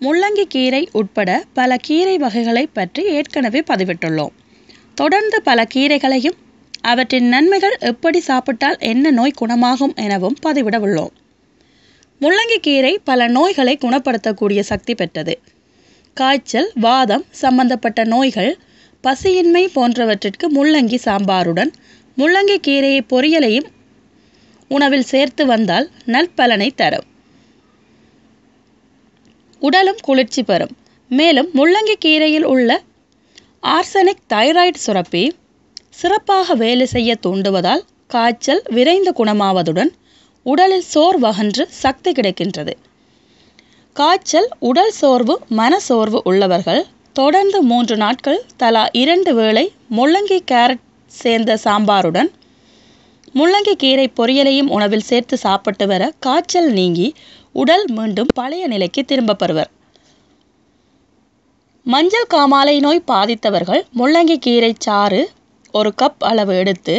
முள்ளங்கி கீரை உட்பட பல கீரை வகைகளை பற்றி ஏற்கனவே பதிவிட்டுள்ளோம். தொடர்ந்து பல கீரைகளையும் அவற்றின் நன்மைகள் எப்படி சாப்பிட்டால் என்ன நோய் குணமாகும் எனவும் பதிவிட உள்ளோம் முள்ளங்கி கீரை பல நோய்களை குணப்படுத்தக்கூடிய சக்தி பெற்றது. காய்ச்சல் வாதம் சம்பந்தப்பட்ட நோய்கள் பசியின்மை போன்றவற்றிற்கு முள்ளங்கி சாம்பாருடன் முள்ளங்கி கீரையை பொரியலையும் உணவில் சேர்த்து வந்தால் நற்பலனை தரும். உடலும் குளிர்ச்சி பெறும். மேலும் முள்ளங்கி கீரையில் உள்ள ஆர்சனிக் தைராய்டு சுரப்பி சிறப்பாக வேலை செய்ய தூண்டுவதால் காய்ச்சல் விரைந்து குணமாவதுடன் உடலில் சோர்வகன்று சக்தி கிடைக்கின்றது. காய்ச்சல் உடல் சோர்வு மன சோர்வு உள்ளவர்கள் தொடர்ந்து மூன்று நாட்கள் தலா இரண்டு வேளை முள்ளங்கி கேரட் சேர்ந்த சாம்பாருடன் முள்ளங்கி கீரை பொரியலையும் உணவில் சேர்த்து சாப்பிட்டு வர காய்ச்சல் நீங்கி உடல் மீண்டும் பழைய நிலைக்கு திரும்ப பெறுவர் மஞ்சள் காமாலை நோய் பாதித்தவர்கள் முள்ளங்கி கீரை சாறு ஒரு கப் அளவு எடுத்து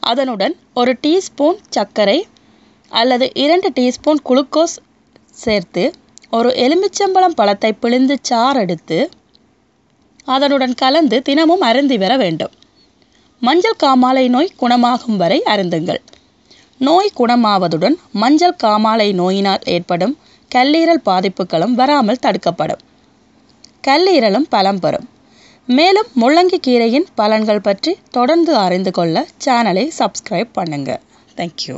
அதனுடன் ஒரு டீஸ்பூன் சர்க்கரை அல்லது இரண்டு டீஸ்பூன் குளுக்கோஸ் சேர்த்து ஒரு எலுமிச்சம்பழம் பழத்தை பிழிந்து சாறு எடுத்து அதனுடன் கலந்து தினமும் அருந்தி வர வேண்டும். மஞ்சள் காமாலை நோய் குணமாகும் வரை அருந்துங்கள். நோய் குணமாவதுடன் மஞ்சள் காமாலை நோயினால் ஏற்படும் கல்லீரல் பாதிப்புகளும் வராமல் தடுக்கப்படும். கல்லீரலும் பலம் பெறும். மேலும் முள்ளங்கி கீரையின் பலன்கள் பற்றி தொடர்ந்து அறிந்து கொள்ள சேனலை சப்ஸ்கிரைப் பண்ணுங்கள் தேங்க்யூ